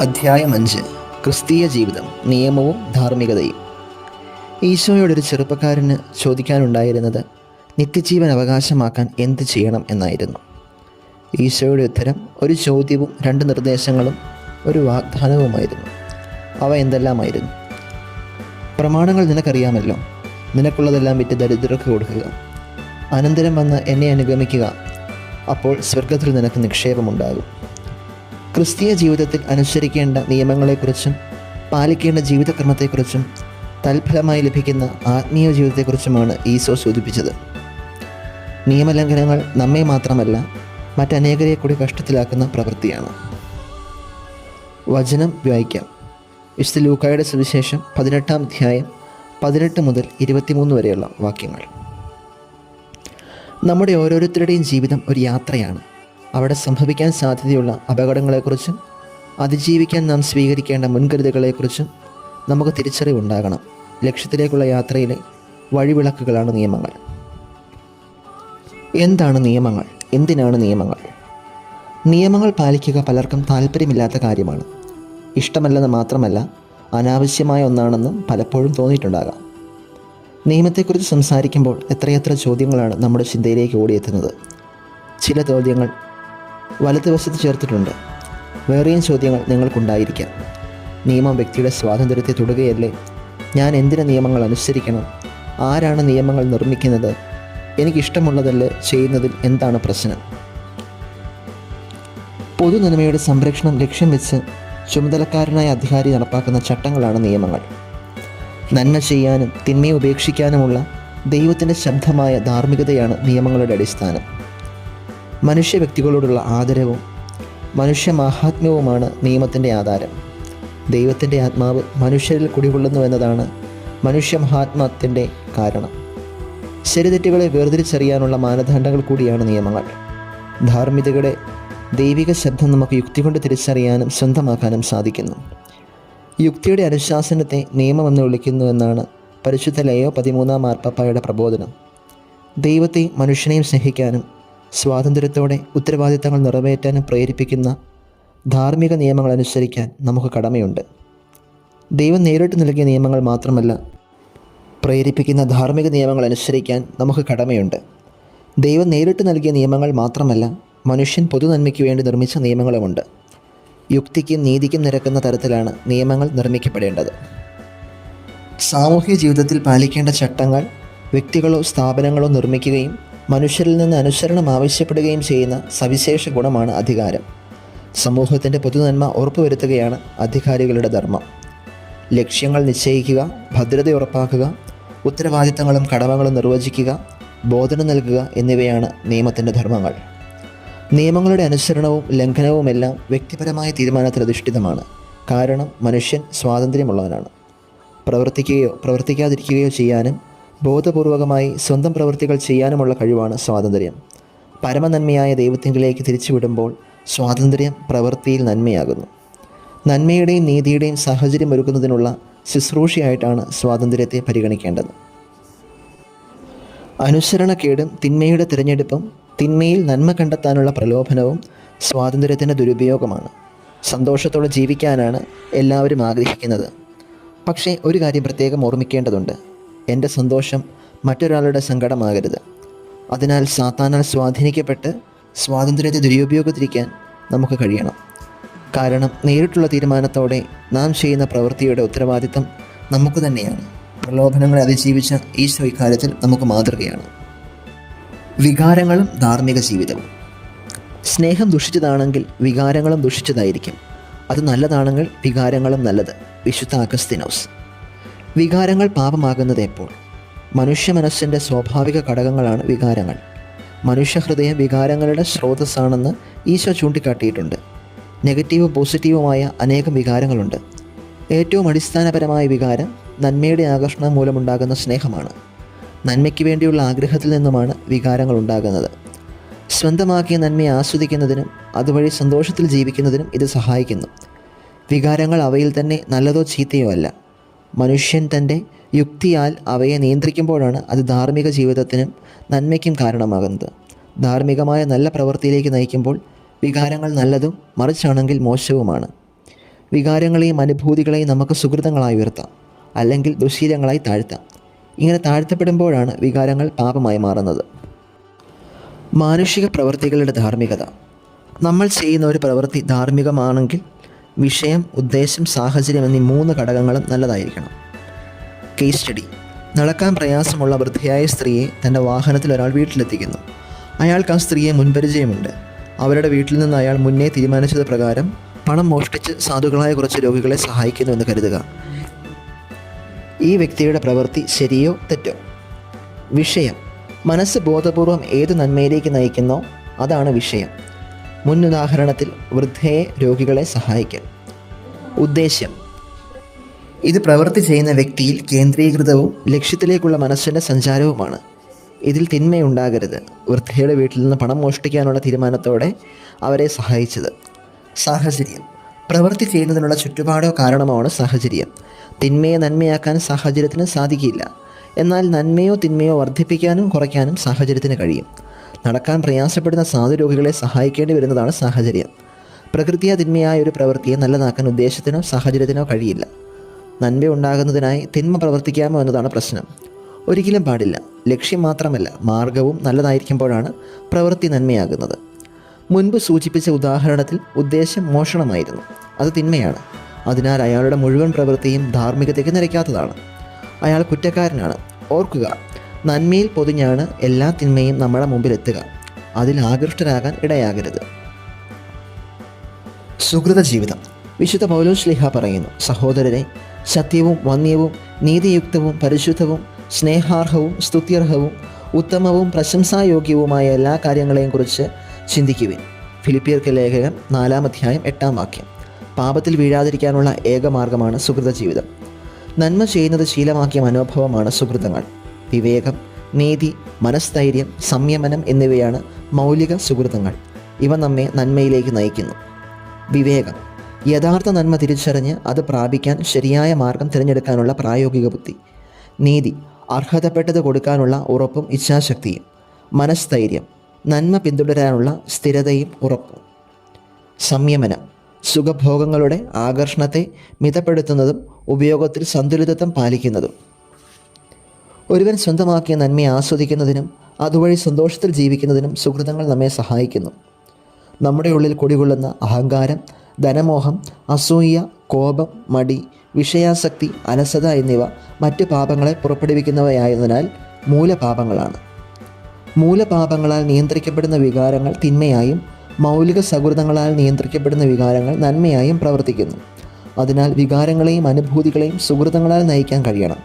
അധ്യായം അഞ്ച്. ക്രിസ്തീയ ജീവിതം നിയമവും ധാർമ്മികതയും. ഈശോയോടൊരു ചെറുപ്പക്കാരന് ചോദിക്കാനുണ്ടായിരുന്നത് നിത്യജീവൻ അവകാശമാക്കാൻ എന്ത് ചെയ്യണം? എന്നായിരുന്നു. ഈശോയുടെ ഉത്തരം ഒരു ചോദ്യവും രണ്ട് നിർദ്ദേശങ്ങളും ഒരു വാഗ്ദാനവുമായിരുന്നു. അവ എന്തെല്ലാമായിരുന്നു? പ്രമാണങ്ങൾ നിനക്കറിയാമല്ലോ. നിനക്കുള്ളതെല്ലാം വിറ്റ് ദരിദ്രർക്ക് കൊടുക്കുക. അനന്തരം വന്ന് എന്നെ അനുഗമിക്കുക. അപ്പോൾ സ്വർഗത്തിൽ നിനക്ക് നിക്ഷേപമുണ്ടാകും. ക്രിസ്തീയ ജീവിതത്തിൽ അനുസരിക്കേണ്ട നിയമങ്ങളെക്കുറിച്ചും പാലിക്കേണ്ട ജീവിതക്രമത്തെക്കുറിച്ചും തൽഫലമായി ലഭിക്കുന്ന ആത്മീയ ജീവിതത്തെക്കുറിച്ചുമാണ് ഈശോ സൂചിപ്പിച്ചത്. നിയമലംഘനങ്ങൾ നമ്മെ മാത്രമല്ല മറ്റനേകരെ കൂടി കഷ്ടത്തിലാക്കുന്ന പ്രവൃത്തിയാണ്. വചനം വായിക്കാം വിശുദ്ധ ലൂക്കായുടെ സുവിശേഷം പതിനെട്ടാം അധ്യായം പതിനെട്ട് മുതൽ ഇരുപത്തിമൂന്ന് വരെയുള്ള വാക്യങ്ങൾ. നമ്മുടെ ഓരോരുത്തരുടെയും ജീവിതം ഒരു യാത്രയാണ്. അവിടെ സംഭവിക്കാൻ സാധ്യതയുള്ള അപകടങ്ങളെക്കുറിച്ചും അതിജീവിക്കാൻ നാം സ്വീകരിക്കേണ്ട മുൻകരുതലുകളെക്കുറിച്ചും നമുക്ക് തിരിച്ചറിവുണ്ടാകണം. ലക്ഷ്യത്തിലേക്കുള്ള യാത്രയിലെ വഴിവിളക്കുകളാണ് നിയമങ്ങൾ. എന്താണ് നിയമങ്ങൾ? എന്തിനാണ് നിയമങ്ങൾ? നിയമങ്ങൾ പാലിക്കുക പലർക്കും താല്പര്യമില്ലാത്ത കാര്യമാണ്. ഇഷ്ടമല്ലെന്ന് മാത്രമല്ല അനാവശ്യമായ ഒന്നാണെന്നും പലപ്പോഴും തോന്നിയിട്ടുണ്ടാകാം. നിയമത്തെക്കുറിച്ച് സംസാരിക്കുമ്പോൾ എത്രയെത്ര ചോദ്യങ്ങളാണ് നമ്മുടെ ചിന്തയിലേക്ക് ഓടിയെത്തുന്നത്. ചില ചോദ്യങ്ങൾ വലതുവശത്ത് ചേർത്തിട്ടുണ്ട്. വേറെയും ചോദ്യങ്ങൾ നിങ്ങൾക്കുണ്ടായിരിക്കാം. നിയമം വ്യക്തിയുടെ സ്വാതന്ത്ര്യത്തെ തൊടുകയല്ലേ? ഞാൻ എന്തിനു നിയമങ്ങൾ അനുസരിക്കണം? ആരാണ് നിയമങ്ങൾ നിർമ്മിക്കുന്നത്? എനിക്കിഷ്ടമുള്ളതല്ലേ ചെയ്യുന്നതിൽ എന്താണ് പ്രശ്നം? പൊതുനന്മയുടെ സംരക്ഷണം ലക്ഷ്യം വെച്ച് ചുമതലക്കാരനായ അധികാരി നടപ്പാക്കുന്ന ചട്ടങ്ങളാണ് നിയമങ്ങൾ. നന്മ ചെയ്യാനും തിന്മയെ ഉപേക്ഷിക്കാനുമുള്ള ദൈവത്തിന്റെ ശബ്ദമായ ധാർമ്മികതയാണ് നിയമങ്ങളുടെ അടിസ്ഥാനം. മനുഷ്യ വ്യക്തികളോടുള്ള ആദരവും മനുഷ്യ മാഹാത്മ്യവുമാണ് നിയമത്തിന്റെ ആധാരം. ദൈവത്തിന്റെ ആത്മാവ് മനുഷ്യരിൽ കുടികൊള്ളുന്നു എന്നതാണ് മനുഷ്യ മഹാത്മത്തിന്റെ കാരണം. ശരിതെറ്റുകളെ വേർതിരിച്ചറിയാനുള്ള മാനദണ്ഡങ്ങൾ കൂടിയാണ് നിയമങ്ങൾ. ധാർമ്മികതയുടെ ദൈവിക ശബ്ദം നമുക്ക് യുക്തി കൊണ്ട് തിരിച്ചറിയാനും സ്വന്തമാക്കാനും സാധിക്കുന്നു. യുക്തിയുടെ അനുശാസനത്തെ വിളിക്കുന്നു എന്നാണ് പരിശുദ്ധ ലയോ പതിമൂന്നാം മാർപ്പാപ്പായുടെ പ്രബോധനം. ദൈവത്തെ മനുഷ്യനെയും സ്നേഹിക്കാനും സ്വാതന്ത്ര്യത്തോടെ ഉത്തരവാദിത്തങ്ങൾ നിറവേറ്റാനും പ്രേരിപ്പിക്കുന്ന ധാർമ്മിക നിയമങ്ങൾ അനുസരിക്കാൻ നമുക്ക് കടമയുണ്ട്. ദൈവം നേരിട്ട് നൽകിയ നിയമങ്ങൾ മാത്രമല്ല പ്രേരിപ്പിക്കുന്ന ധാർമ്മിക നിയമങ്ങൾ അനുസരിക്കാൻ നമുക്ക് കടമയുണ്ട്. ദൈവം നേരിട്ട് നൽകിയ നിയമങ്ങൾ മാത്രമല്ല മനുഷ്യൻ പൊതുനന്മയ്ക്ക് വേണ്ടി നിർമ്മിച്ച നിയമങ്ങളുമുണ്ട്. യുക്തിക്കും നീതിക്കും നിരക്കുന്ന തരത്തിലാണ് നിയമങ്ങൾ നിർമ്മിക്കപ്പെടേണ്ടത്. സാമൂഹ്യ ജീവിതത്തിൽ പാലിക്കേണ്ട ചട്ടങ്ങൾ വ്യക്തികളോ സ്ഥാപനങ്ങളോ നിർമ്മിക്കുകയും മനുഷ്യരിൽ നിന്ന് അനുസരണം ആവശ്യപ്പെടുകയും ചെയ്യുന്ന സവിശേഷ ഗുണമാണ് അധികാരം. സമൂഹത്തിന്റെ പൊതുനന്മ ഉറപ്പുവരുത്തുകയാണ് അധികാരികളുടെ ധർമ്മം. ലക്ഷ്യങ്ങൾ നിശ്ചയിക്കുക ഭദ്രത ഉറപ്പാക്കുക ഉത്തരവാദിത്തങ്ങളും കടമകളും നിർവചിക്കുക ബോധനം നൽകുക എന്നിവയാണ് നിയമത്തിന്റെ ധർമ്മങ്ങൾ. നിയമങ്ങളുടെ അനുസരണവും ലംഘനവുമെല്ലാം വ്യക്തിപരമായ തീരുമാനത്തിൽ അധിഷ്ഠിതമാണ്. കാരണം മനുഷ്യൻ സ്വാതന്ത്ര്യമുള്ളവനാണ്. പ്രവർത്തിക്കുകയോ പ്രവർത്തിക്കാതിരിക്കുകയോ ചെയ്യാനും ബോധപൂർവകമായി സ്വന്തം പ്രവൃത്തികൾ ചെയ്യാനുമുള്ള കഴിവാണ് സ്വാതന്ത്ര്യം. പരമനന്മയായ ദൈവത്തിങ്കിലേക്ക് തിരിച്ചുവിടുമ്പോൾ സ്വാതന്ത്ര്യം പ്രവൃത്തിയിൽ നന്മയാകുന്നു. നന്മയുടെയും നീതിയുടെയും സാഹചര്യം ഒരുക്കുന്നതിനുള്ള ശുശ്രൂഷയായിട്ടാണ് സ്വാതന്ത്ര്യത്തെ പരിഗണിക്കേണ്ടത്. അനുസരണക്കേടും തിന്മയുടെ തിരഞ്ഞെടുപ്പും തിന്മയിൽ നന്മ കണ്ടെത്താനുള്ള പ്രലോഭനവും സ്വാതന്ത്ര്യത്തിന്റെ ദുരുപയോഗമാണ്. സന്തോഷത്തോടെ ജീവിക്കാനാണ് എല്ലാവരും ആഗ്രഹിക്കുന്നത്. പക്ഷേ ഒരു കാര്യം പ്രത്യേകം ഓർമ്മിക്കേണ്ടതുണ്ട്. എന്റെ സന്തോഷം മറ്റൊരാളുടെ സങ്കടമാകരുത്. അതിനാൽ സാത്താനാൽ സ്വാധീനിക്കപ്പെട്ട് സ്വാതന്ത്ര്യത്തെ ദുരുപയോഗത്തിരിക്കാൻ നമുക്ക് കഴിയണം. കാരണം നേരിട്ടുള്ള തീരുമാനത്തോടെ നാം ചെയ്യുന്ന പ്രവൃത്തിയുടെ ഉത്തരവാദിത്തം നമുക്ക് തന്നെയാണ്. പ്രലോഭനങ്ങളെ അതിജീവിച്ച ഈശോ ഇക്കാര്യത്തിൽ നമുക്ക് മാതൃകയാണ്. വികാരങ്ങളും ധാർമ്മിക ജീവിതവും. സ്നേഹം ദുഷിച്ചതാണെങ്കിൽ വികാരങ്ങളും ദുഷിച്ചതായിരിക്കും. അത് നല്ലതാണെങ്കിൽ വികാരങ്ങളും നല്ലത് വിശുദ്ധ അഗസ്തിനോസ്. വികാരങ്ങൾ പാപമാകുന്നത് എപ്പോൾ? മനുഷ്യ മനസ്സിന്റെ സ്വാഭാവിക ഘടകങ്ങളാണ് വികാരങ്ങൾ. മനുഷ്യഹൃദയം വികാരങ്ങളുടെ സ്രോതസ്സാണെന്ന് ഈശോ ചൂണ്ടിക്കാട്ടിയിട്ടുണ്ട്. നെഗറ്റീവും പോസിറ്റീവുമായ അനേകം വികാരങ്ങളുണ്ട്. ഏറ്റവും അടിസ്ഥാനപരമായ വികാരം നന്മയുടെ ആകർഷണം മൂലമുണ്ടാകുന്ന സ്നേഹമാണ്. നന്മയ്ക്ക് വേണ്ടിയുള്ള ആഗ്രഹത്തിൽ നിന്നുമാണ് വികാരങ്ങൾ ഉണ്ടാകുന്നത്. സ്വന്തമാക്കിയ നന്മയെ ആസ്വദിക്കുന്നതിനും അതുവഴി സന്തോഷത്തിൽ ജീവിക്കുന്നതിനും ഇത് സഹായിക്കുന്നു. വികാരങ്ങൾ അവയിൽ തന്നെ നല്ലതോ ചീത്തയോ അല്ല. മനുഷ്യൻ തന്റെ യുക്തിയാൽ അവയെ നിയന്ത്രിക്കുമ്പോഴാണ് അത് ധാർമ്മിക ജീവിതത്തിനും നന്മയ്ക്കും കാരണമാകുന്നത്. ധാർമ്മികമായ നല്ല പ്രവൃത്തിയിലേക്ക് നയിക്കുമ്പോൾ വികാരങ്ങൾ നല്ലതും മറിച്ചാണെങ്കിൽ മോശവുമാണ്. വികാരങ്ങളെയും അനുഭൂതികളെയും നമുക്ക് സുഹൃതങ്ങളായി ഉയർത്താം. അല്ലെങ്കിൽ ദുശീലങ്ങളായി താഴ്ത്താം. ഇങ്ങനെ താഴ്ത്തപ്പെടുമ്പോഴാണ് വികാരങ്ങൾ പാപമായി മാറുന്നത്. മാനുഷിക പ്രവൃത്തികളുടെ ധാർമ്മികത. നമ്മൾ ചെയ്യുന്ന ഒരു പ്രവൃത്തി ധാർമ്മികമാണെങ്കിൽ വിഷയം ഉദ്ദേശം സാഹചര്യം എന്നീ മൂന്ന് ഘടകങ്ങളും നല്ലതായിരിക്കണം. കേസ് സ്റ്റഡി നടക്കാൻ പ്രയാസമുള്ള വൃദ്ധയായ സ്ത്രീയെ തന്റെ വാഹനത്തിൽ ഒരാൾ വീട്ടിലെത്തിക്കുന്നു. അയാൾക്ക് ആ സ്ത്രീയെ മുൻപരിചയമുണ്ട്. അവരുടെ വീട്ടിൽ നിന്ന് അയാൾ മുന്നേ തീരുമാനിച്ചത് പ്രകാരം പണം മോഷ്ടിച്ച് സാധുക്കളായ കുറച്ച് രോഗികളെ സഹായിക്കുന്നു എന്ന് കരുതുക. ഈ വ്യക്തിയുടെ പ്രവൃത്തി ശരിയോ തെറ്റോ? വിഷയം. മനസ്സ് ബോധപൂർവം ഏത് നന്മയിലേക്ക് നയിക്കുന്നോ അതാണ് വിഷയം. മുൻ ഉദാഹരണത്തിൽ വൃദ്ധയെ രോഗികളെ സഹായിക്കൽ. ഉദ്ദേശ്യം. ഇത് പ്രവൃത്തി ചെയ്യുന്ന വ്യക്തിയിൽ കേന്ദ്രീകൃതവും ലക്ഷ്യത്തിലേക്കുള്ള മനസ്സിന്റെ സഞ്ചാരവുമാണ്. ഇതിൽ തിന്മയുണ്ടാകരുത്. വൃദ്ധയുടെ വീട്ടിൽ നിന്ന് പണം മോഷ്ടിക്കാനുള്ള തീരുമാനത്തോടെ അവരെ സഹായിച്ചത്. സാഹചര്യം. പ്രവൃത്തി ചെയ്യുന്നതിനുള്ള ചുറ്റുപാടോ കാരണമാണ് സാഹചര്യം. തിന്മയെ നന്മയാക്കാൻ സാഹചര്യത്തിന് സാധിക്കില്ല. എന്നാൽ നന്മയോ തിന്മയോ വർദ്ധിപ്പിക്കാനും കുറയ്ക്കാനും സാഹചര്യത്തിന് കഴിയും. നടക്കാൻ പ്രയാസപ്പെടുന്ന സാധുരോഗികളെ സഹായിക്കേണ്ടി വരുന്നതാണ് സാഹചര്യം. പ്രകൃതിയ തിന്മയായ ഒരു പ്രവൃത്തിയെ നല്ലതാക്കാൻ ഉദ്ദേശത്തിനോ സാഹചര്യത്തിനോ കഴിയില്ല. നന്മ ഉണ്ടാകുന്നതിനായി തിന്മ പ്രവർത്തിക്കാമോ എന്നതാണ് പ്രശ്നം. ഒരിക്കലും പാടില്ല. ലക്ഷ്യം മാത്രമല്ല മാർഗവും നല്ലതായിരിക്കുമ്പോഴാണ് പ്രവൃത്തി നന്മയാകുന്നത്. മുൻപ് സൂചിപ്പിച്ച ഉദാഹരണത്തിൽ ഉദ്ദേശം മോഷണമായിരുന്നു. അത് തിന്മയാണ്. അതിനാൽ അയാളുടെ മുഴുവൻ പ്രവൃത്തിയും ധാർമ്മികതയ്ക്ക് നിരക്കാത്തതാണ്. അയാൾ കുറ്റക്കാരനാണ്. ഓർക്കുക നന്മയിൽ പൊതിഞ്ഞാണ് എല്ലാ തിന്മയും നമ്മുടെ മുമ്പിലെത്തുക അതിൽ ആകൃഷ്ടരാകാൻ ഇടയാകരുത്. സുഹൃത ജീവിതം. വിശുദ്ധ പൗലോസ് ലിഹ പറയുന്നു സഹോദരനെ സത്യവും വന്യവും നീതിയുക്തവും പരിശുദ്ധവും സ്നേഹാർഹവും സ്തുത്യർഹവും ഉത്തമവും പ്രശംസായോഗ്യവുമായ എല്ലാ കാര്യങ്ങളെയും കുറിച്ച് ചിന്തിക്കുവിൻ. ഫിലിപ്പിയർക്ക് ലേഖകൻ നാലാം അധ്യായം എട്ടാം വാക്യം. പാപത്തിൽ വീഴാതിരിക്കാനുള്ള ഏക മാർഗമാണ് സുഹൃത ജീവിതം. നന്മ ചെയ്യുന്നത് ശീലമാക്കിയ മനോഭാവമാണ് സുഹൃതങ്ങൾ. വിവേകം നീതി മനസ്ഥൈര്യം സംയമനം എന്നിവയാണ് മൗലിക സുഹൃതങ്ങൾ. ഇവ നമ്മെ നന്മയിലേക്ക് നയിക്കുന്നു. വിവേകം. യഥാർത്ഥ നന്മ തിരിച്ചറിഞ്ഞ് അത് പ്രാപിക്കാൻ ശരിയായ മാർഗം തിരഞ്ഞെടുക്കാനുള്ള പ്രായോഗിക ബുദ്ധി. നീതി. അർഹതപ്പെട്ടത് കൊടുക്കാനുള്ള ഉറപ്പും ഇച്ഛാശക്തിയും. മനസ്ഥൈര്യം. നന്മ പിന്തുടരാനുള്ള സ്ഥിരതയും ഉറപ്പും. സംയമനം. സുഖഭോഗങ്ങളുടെ ആകർഷണത്തെ മിതപ്പെടുത്തുന്നതും ഉപയോഗത്തിൽ സന്തുലിതത്വം പാലിക്കുന്നതും. ഒരുവൻ സ്വന്തമാക്കിയ നന്മയെ ആസ്വദിക്കുന്നതിനും അതുവഴി സന്തോഷത്തിൽ ജീവിക്കുന്നതിനും സുഹൃതങ്ങൾ നമ്മെ സഹായിക്കുന്നു. നമ്മുടെ ഉള്ളിൽ കുടികൊള്ളുന്ന അഹങ്കാരം ധനമോഹം അസൂയ കോപം മടി വിഷയാസക്തി അലസത എന്നിവ മറ്റ് പാപങ്ങളെ പുറപ്പെടുവിക്കുന്നവയായതിനാൽ മൂലപാപങ്ങളാണ്. മൂലപാപങ്ങളാൽ നിയന്ത്രിക്കപ്പെടുന്ന വികാരങ്ങൾ തിന്മയായും മൗലിക സൗഹൃദങ്ങളാൽ നിയന്ത്രിക്കപ്പെടുന്ന വികാരങ്ങൾ നന്മയായും പ്രവർത്തിക്കുന്നു. അതിനാൽ വികാരങ്ങളെയും അനുഭൂതികളെയും സുഹൃതങ്ങളാൽ നയിക്കാൻ കഴിയണം.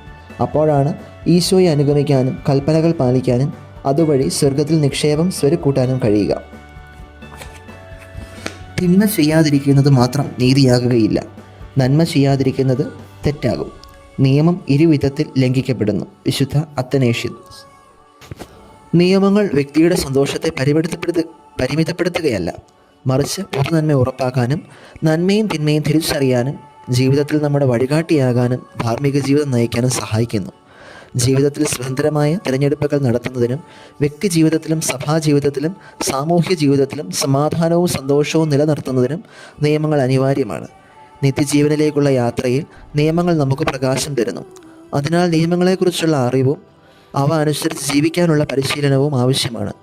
അപ്പോഴാണ് ഈശോയെ അനുഗമിക്കാനും കൽപ്പനകൾ പാലിക്കാനും അതുവഴി സ്വർഗത്തിൽ നിക്ഷേപം സ്വരുക്കൂട്ടാനും കഴിയുക. തിന്മ ചെയ്യാതിരിക്കുന്നത് മാത്രം നീതിയാകുകയില്ല. നന്മ ചെയ്യാതിരിക്കുന്നത് തെറ്റാകും. നിയമം ഇരുവിധത്തിൽ ലംഘിക്കപ്പെടുന്നു. വിശുദ്ധ അത്തനേഷ്യൻ നിയമങ്ങൾ വ്യക്തിയുടെ സന്തോഷത്തെ പരിമിതപ്പെടുത്ത പരിമിതപ്പെടുത്തുകയല്ല. മറിച്ച് പൊതുനന്മ ഉറപ്പാക്കാനും നന്മയും തിന്മയും തിരിച്ചറിയാനും ജീവിതത്തിൽ നമ്മുടെ വഴികാട്ടിയാകാനും ധാർമ്മിക ജീവിതം നയിക്കാനും സഹായിക്കുന്നു. ജീവിതത്തിൽ സ്വതന്ത്രമായ തിരഞ്ഞെടുപ്പുകൾ നടത്തുന്നതിനും വ്യക്തി ജീവിതത്തിലും സഭാ ജീവിതത്തിലും സാമൂഹ്യ ജീവിതത്തിലും സമാധാനവും സന്തോഷവും നിലനിർത്തുന്നതിനും നിയമങ്ങൾ അനിവാര്യമാണ്. നിത്യജീവനിലേക്കുള്ള യാത്രയിൽ നിയമങ്ങൾ നമുക്ക് പ്രകാശം തരുന്നു. അതിനാൽ നിയമങ്ങളെക്കുറിച്ചുള്ള അറിവും അവ അനുസരിച്ച് ജീവിക്കാനുള്ള പരിശീലനവും ആവശ്യമാണ്.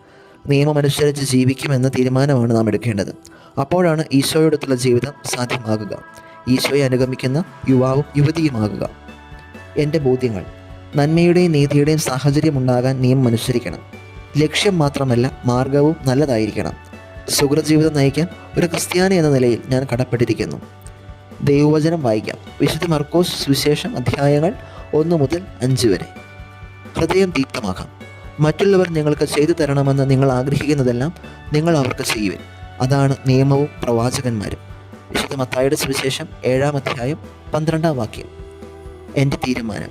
നിയമമനുസരിച്ച് ജീവിക്കുമെന്ന തീരുമാനമാണ് നാം എടുക്കേണ്ടത്. അപ്പോഴാണ് ഈശോയോടൊത്തുള്ള ജീവിതം സാധ്യമാകുക. ഈശോയെ അനുഗമിക്കുന്ന യുവാവും യുവതിയുമാകുക. എന്റെ ബോധ്യങ്ങൾ നന്മയുടെയും നീതിയുടെയും സാഹചര്യം ഉണ്ടാകാൻ നിയമം അനുസരിക്കണം. ലക്ഷ്യം മാത്രമല്ല മാർഗവും നല്ലതായിരിക്കണം. സുഹൃജീവിതം നയിക്കാൻ ഒരു ക്രിസ്ത്യാനി എന്ന നിലയിൽ ഞാൻ കടപ്പെട്ടിരിക്കുന്നു. ദൈവവചനം വായിക്കാം. വിശുദ്ധ മർക്കോസ് സുവിശേഷം അധ്യായങ്ങൾ ഒന്ന് മുതൽ അഞ്ച് വരെ. ഹൃദയം ദീപ്തമാക്കാം. മറ്റുള്ളവർ നിങ്ങൾക്ക് ചെയ്തു തരണമെന്ന് നിങ്ങൾ ആഗ്രഹിക്കുന്നതെല്ലാം നിങ്ങൾ അവർക്ക് ചെയ്യുവിൻ. അതാണ് നിയമവും പ്രവാചകന്മാരും. വിശുദ്ധ മത്തായുടെ സുവിശേഷം ഏഴാം അധ്യായം പന്ത്രണ്ടാം വാക്യം. എന്റെ തീരുമാനം.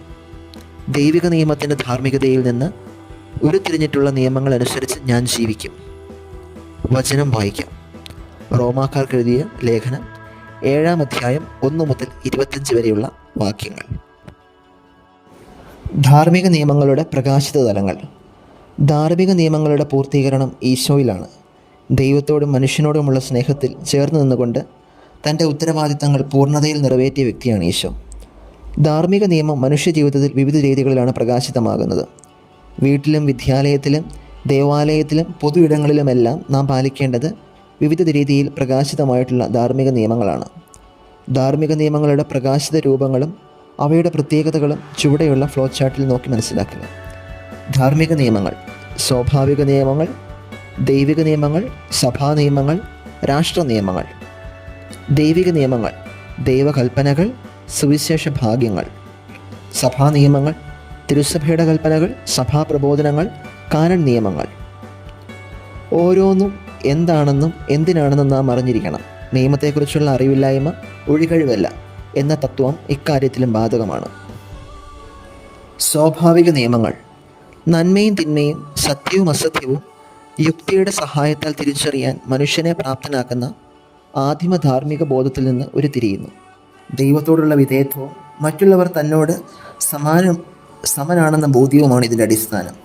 ദൈവിക നിയമത്തിന്റെ ധാർമ്മികതയിൽ നിന്ന് ഉരുത്തിരിഞ്ഞിട്ടുള്ള നിയമങ്ങൾ അനുസരിച്ച് ഞാൻ ജീവിക്കും. വചനം വായിക്കാം. റോമാക്കാർക്ക് എഴുതിയ ലേഖനം ഏഴാം അധ്യായം ഒന്ന് മുതൽ ഇരുപത്തഞ്ച് വരെയുള്ള വാക്യങ്ങൾ. ധാർമ്മിക നിയമങ്ങളുടെ പ്രകാശിത തലങ്ങൾ. ധാർമ്മിക നിയമങ്ങളുടെ പൂർത്തീകരണം ഈശോയിലാണ്. ദൈവത്തോടും മനുഷ്യനോടുമുള്ള സ്നേഹത്തിൽ ചേർന്ന് നിന്നുകൊണ്ട് തന്റെ ഉത്തരവാദിത്തങ്ങൾ പൂർണതയിൽ നിറവേറ്റിയ വ്യക്തിയാണ് ഈശോ. ധാർമ്മിക നിയമം മനുഷ്യ ജീവിതത്തിൽ വിവിധ രീതികളിലാണ് പ്രകാശിതമാകുന്നത്. വീട്ടിലും വിദ്യാലയത്തിലും ദേവാലയത്തിലും പൊതു ഇടങ്ങളിലുമെല്ലാം നാം പാലിക്കേണ്ടത് വിവിധ രീതിയിൽ പ്രകാശിതമായിട്ടുള്ള ധാർമ്മിക നിയമങ്ങളാണ്. ധാർമ്മിക നിയമങ്ങളുടെ പ്രകാശിത രൂപങ്ങളും അവയുടെ പ്രത്യേകതകളും ചുവടെയുള്ള ഫ്ലോ ചാർട്ടിൽ നോക്കി മനസ്സിലാക്കുക. ധാർമ്മിക നിയമങ്ങൾ സ്വാഭാവിക നിയമങ്ങൾ ദൈവിക നിയമങ്ങൾ സഭാ നിയമങ്ങൾ രാഷ്ട്ര നിയമങ്ങൾ. ദൈവിക നിയമങ്ങൾ ദൈവകൽപ്പനകൾ സുവിശേഷ ഭാഗ്യങ്ങൾ. സഭാ നിയമങ്ങൾ തിരുസഭയുടെ കൽപ്പനകൾ സഭാ പ്രബോധനങ്ങൾ കാനൻ നിയമങ്ങൾ. ഓരോന്നും എന്താണെന്നും എന്തിനാണെന്നും നാം അറിഞ്ഞിരിക്കണം. നിയമത്തെക്കുറിച്ചുള്ള അറിവില്ലായ്മ ഒഴികഴിവല്ല. എന്ന തത്വം ഇക്കാര്യത്തിലും ബാധകമാണ്. സ്വാഭാവിക നിയമങ്ങൾ നന്മയും തിന്മയും സത്യവും അസത്യവും യുക്തിയുടെ സഹായത്താൽ തിരിച്ചറിയാൻ മനുഷ്യനെ പ്രാപ്തനാക്കുന്ന ആദിമ ധാർമ്മിക ബോധത്തിൽ നിന്ന് ഉരുത്തിരിയുന്നു. ദൈവത്തോടുള്ള വിധേയത്വവും മറ്റുള്ളവർ തന്നോട് സമാനം സമനാണെന്ന ബോധ്യവുമാണ് ഇതിന്റെ അടിസ്ഥാനം.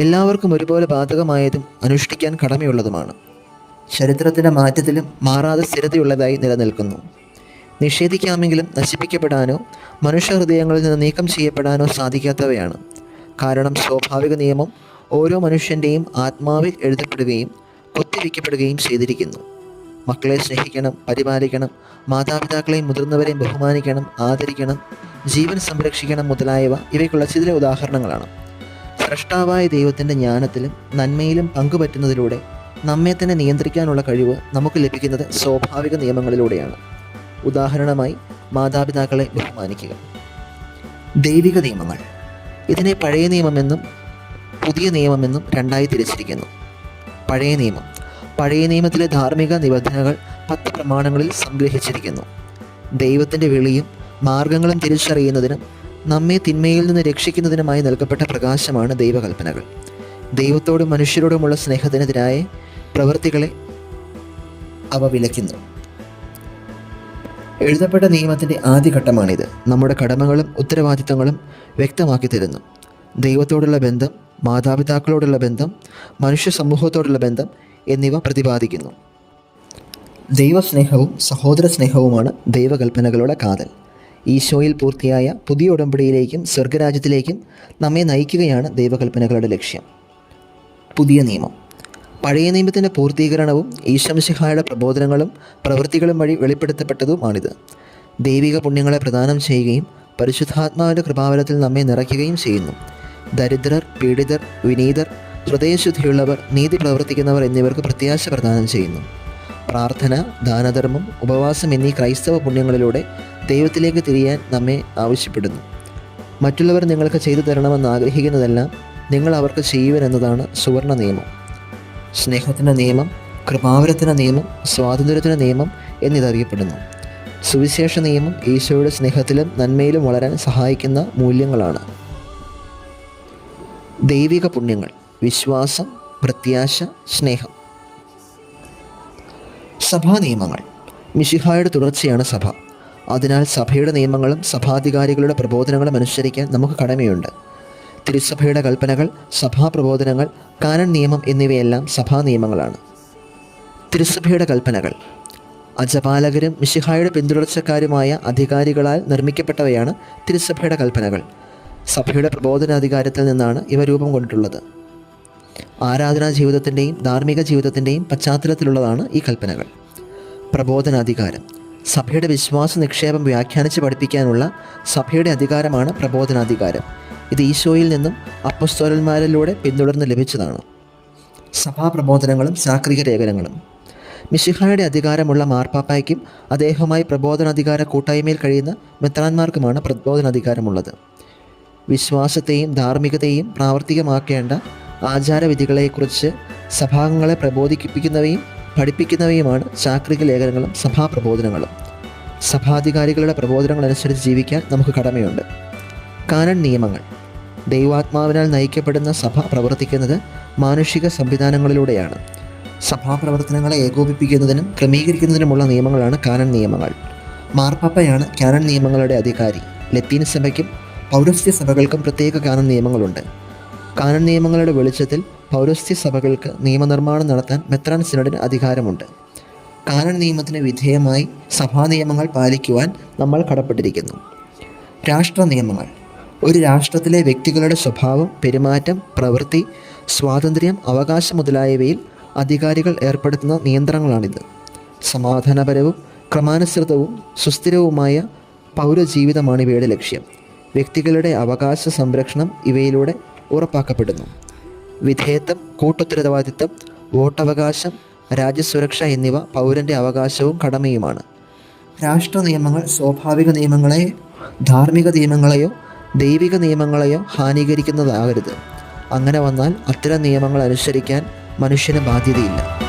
എല്ലാവർക്കും ഒരുപോലെ ബാധകമായതും അനുഷ്ഠിക്കാൻ കടമയുള്ളതുമാണ്. ചരിത്രത്തിന്റെ മാറ്റത്തിലും മാറാതെ സ്ഥിരതയുള്ളതായി നിലനിൽക്കുന്നു. നിഷേധിക്കാമെങ്കിലും നശിപ്പിക്കപ്പെടാനോ മനുഷ്യഹൃദയങ്ങളിൽ നിന്ന് നീക്കം ചെയ്യപ്പെടാനോ സാധിക്കാത്തവയാണ്. കാരണം സ്വാഭാവിക നിയമം ഓരോ മനുഷ്യന്റെയും ആത്മാവിൽ എഴുതപ്പെടുകയും കൊത്തിവയ്ക്കപ്പെടുകയും ചെയ്തിരിക്കുന്നു. മക്കളെ സ്നേഹിക്കണം പരിപാലിക്കണം മാതാപിതാക്കളെയും മുതിർന്നവരെയും ബഹുമാനിക്കണം ആദരിക്കണം ജീവൻ സംരക്ഷിക്കണം മുതലായവ ഇവയ്ക്കുള്ള ചില ഉദാഹരണങ്ങളാണ്. സ്രഷ്ടാവായ ദൈവത്തിന്റെ ജ്ഞാനത്തിലും നന്മയിലും പങ്കുപറ്റുന്നതിലൂടെ നമ്മെ തന്നെ നിയന്ത്രിക്കാനുള്ള കഴിവ് നമുക്ക് ലഭിക്കുന്നത് സ്വാഭാവിക നിയമങ്ങളിലൂടെയാണ്. ഉദാഹരണമായി മാതാപിതാക്കളെ ബഹുമാനിക്കുക. ദൈവിക നിയമങ്ങൾ. ഇതിനെ പഴയ നിയമമെന്നും പുതിയ നിയമമെന്നും രണ്ടായി തിരിച്ചിരിക്കുന്നു. പഴയ നിയമം. പഴയ നിയമത്തിലെ ധാർമ്മിക നിബന്ധനകൾ പത്ത് പ്രമാണങ്ങളിൽ സംഗ്രഹിച്ചിരിക്കുന്നു. ദൈവത്തിന്റെ വിളിയും മാർഗങ്ങളും തിരിച്ചറിയുന്നതിനും നമ്മെ തിന്മയിൽ നിന്ന് രക്ഷിക്കുന്നതിനുമായി നൽകപ്പെട്ട പ്രകാശമാണ് ദൈവകൽപ്പനകൾ. ദൈവത്തോടും മനുഷ്യരോടുമുള്ള സ്നേഹത്തിനെതിരായ പ്രവൃത്തികളെ അവ വിലക്കുന്നു. എഴുതപ്പെട്ട നിയമത്തിന്റെ ആദ്യഘട്ടമാണിത്. നമ്മുടെ കടമകളും ഉത്തരവാദിത്തങ്ങളും വ്യക്തമാക്കി തരുന്നു. ദൈവത്തോടുള്ള ബന്ധം മാതാപിതാക്കളോടുള്ള ബന്ധം മനുഷ്യ സമൂഹത്തോടുള്ള ബന്ധം എന്നിവ പ്രതിപാദിക്കുന്നു. ദൈവസ്നേഹവും സഹോദര സ്നേഹവുമാണ് ദൈവകൽപ്പനകളുടെ കാതൽ. ഈശോയിൽ പൂർത്തിയായ പുതിയ ഉടമ്പടിയിലേക്കും സ്വർഗരാജ്യത്തിലേക്കും നമ്മെ നയിക്കുകയാണ് ദൈവകൽപ്പനകളുടെ ലക്ഷ്യം. പുതിയ നിയമം. പഴയ നിയമത്തിന്റെ പൂർത്തീകരണവും ഈശംശിഹായുടെ പ്രബോധനങ്ങളും പ്രവൃത്തികളും വഴി വെളിപ്പെടുത്തപ്പെട്ടതുമാണിത്. ദൈവിക പുണ്യങ്ങളെ പ്രദാനം ചെയ്യുകയും പരിശുദ്ധാത്മാവിന്റെ കൃപാവലത്തിൽ നമ്മെ നിറയ്ക്കുകയും ചെയ്യുന്നു. ദരിദ്രർ പീഡിതർ വിനീതർ ഹൃദയശുദ്ധിയുള്ളവർ നീതി പ്രവർത്തിക്കുന്നവർ എന്നിവർക്ക് പ്രത്യാശ പ്രദാനം ചെയ്യുന്നു. പ്രാർത്ഥന ദാനധർമ്മം ഉപവാസം എന്നീ ക്രൈസ്തവ പുണ്യങ്ങളിലൂടെ ദൈവത്തിലേക്ക് തിരിയാൻ നമ്മെ ആവശ്യപ്പെടുന്നു. മറ്റുള്ളവർ നിങ്ങൾക്ക് ചെയ്തു തരണമെന്ന് ആഗ്രഹിക്കുന്നതെല്ലാം നിങ്ങൾ അവർക്ക് ചെയ്യുവനെന്നതാണ് സുവർണ നിയമം. സ്നേഹത്തിന്റെ നിയമം കൃപാവരത്തിന്റെ നിയമം സ്വാതന്ത്ര്യത്തിന്റെ നിയമം എന്നിതറിയപ്പെടുന്നു. സുവിശേഷ നിയമം ഈശോയുടെ സ്നേഹത്തിലും നന്മയിലും വളരാൻ സഹായിക്കുന്ന മൂല്യങ്ങളാണ്. ദൈവിക പുണ്യങ്ങൾ വിശ്വാസം പ്രത്യാശ സ്നേഹം. സഭാ നിയമങ്ങൾ. മിഷിഹായുടെ തുടർച്ചയാണ് സഭ. അതിനാൽ സഭയുടെ നിയമങ്ങളും സഭാധികാരികളുടെ പ്രബോധനങ്ങളും അനുസരിക്കാൻ നമുക്ക് കടമയുണ്ട്. തിരുസഭയുടെ കൽപ്പനകൾ സഭാപ്രബോധനങ്ങൾ കാനൻ നിയമം എന്നിവയെല്ലാം സഭാ നിയമങ്ങളാണ്. തിരുസഭയുടെ കൽപ്പനകൾ. അജപാലകരും മിഷിഹായുടെ പിന്തുടർച്ചക്കാരുമായ അധികാരികളാൽ നിർമ്മിക്കപ്പെട്ടവയാണ് തിരുസഭയുടെ കൽപ്പനകൾ. സഭയുടെ പ്രബോധനാധികാരത്തിൽ നിന്നാണ് ഇവ രൂപം കൊണ്ടിട്ടുള്ളത്. ആരാധനാ ജീവിതത്തിന്റെയും ധാർമ്മിക ജീവിതത്തിന്റെയും പശ്ചാത്തലത്തിലുള്ളതാണ് ഈ കൽപ്പനകൾ. പ്രബോധനാധികാരം. സഭയുടെ വിശ്വാസ നിക്ഷേപം വ്യാഖ്യാനിച്ച് പഠിപ്പിക്കാനുള്ള സഭയുടെ അധികാരമാണ് പ്രബോധനാധികാരം. ഇത് ഈശോയിൽ നിന്നും അപ്പസ്തോലന്മാരിലൂടെ പിന്തുടർന്ന് ലഭിച്ചതാണ്. സഭാ പ്രബോധനങ്ങളും ചാക്രിക ലേഖനങ്ങളും മിശിഹായുടെ അധികാരമുള്ള മാർപ്പാപ്പായ്ക്കും അദ്ദേഹവുമായി പ്രബോധനാധികാര കൂട്ടായ്മയിൽ കഴിയുന്ന മെത്രാന്മാർക്കുമാണ് പ്രബോധനാധികാരമുള്ളത്. വിശ്വാസത്തെയും ധാർമ്മികതയെയും പ്രാവർത്തികമാക്കേണ്ട ആചാരവിധികളെക്കുറിച്ച് സഭാംഗങ്ങളെ പ്രബോധിപ്പിക്കുന്നവയും പഠിപ്പിക്കുന്നവയുമാണ് ചാക്രിക ലേഖനങ്ങളും സഭാപ്രബോധനങ്ങളും. സഭാധികാരികളുടെ പ്രബോധനങ്ങളനുസരിച്ച് ജീവിക്കാൻ നമുക്ക് കടമയുണ്ട്. കാനൺ നിയമങ്ങൾ. ദൈവാത്മാവിനാൽ നയിക്കപ്പെടുന്ന സഭ പ്രവർത്തിക്കുന്നത് മാനുഷിക സംവിധാനങ്ങളിലൂടെയാണ്. സഭാപ്രവർത്തനങ്ങളെ ഏകോപിപ്പിക്കുന്നതിനും ക്രമീകരിക്കുന്നതിനുമുള്ള നിയമങ്ങളാണ് കാനൻ നിയമങ്ങൾ. മാർപ്പാപ്പയാണ് കാനൻ നിയമങ്ങളുടെ അധികാരി. ലത്തീൻ സഭയ്ക്കും പൗരസ്ത്യ സഭകൾക്കും പ്രത്യേക കാനൻ നിയമങ്ങളുണ്ട്. കാനൻ നിയമങ്ങളുടെ വെളിച്ചത്തിൽ പൗരസ്ത്യ സഭകൾക്ക് നിയമനിർമ്മാണം നടത്താൻ മെത്രാൻ സിനഡിന് അധികാരമുണ്ട്. കാനൻ നിയമത്തിന് വിധേയമായി സഭാ നിയമങ്ങൾ പാലിക്കുവാൻ നമ്മൾ കടപ്പെട്ടിരിക്കുന്നു. രാഷ്ട്ര നിയമങ്ങൾ. ഒരു രാഷ്ട്രത്തിലെ വ്യക്തികളുടെ സ്വഭാവം പെരുമാറ്റം പ്രവൃത്തി സ്വാതന്ത്ര്യം അവകാശം മുതലായവയിൽ അധികാരികൾ ഏർപ്പെടുത്തുന്ന നിയന്ത്രണങ്ങളാണിത്. സമാധാനപരവും ക്രമാനുസൃതവും സുസ്ഥിരവുമായ പൗരജീവിതമാണ് ഇവയുടെ ലക്ഷ്യം. വ്യക്തികളുടെ അവകാശ സംരക്ഷണം ഇവയിലൂടെ ഉറപ്പാക്കപ്പെടുന്നു. വിധേയത്വം കൂട്ടുത്തരവാദിത്വം വോട്ടവകാശം രാജ്യസുരക്ഷ എന്നിവ പൗരന്റെ അവകാശവും കടമയുമാണ്. രാഷ്ട്ര നിയമങ്ങൾ സ്വാഭാവിക നിയമങ്ങളെയോ ധാർമ്മിക നിയമങ്ങളെയോ ദൈവിക നിയമങ്ങളെയോ ഹാനികരിക്കുന്നതാകരുത്. അങ്ങനെ വന്നാൽ അത്തരം നിയമങ്ങൾ അനുസരിക്കാൻ മനുഷ്യന് ബാധ്യതയില്ല.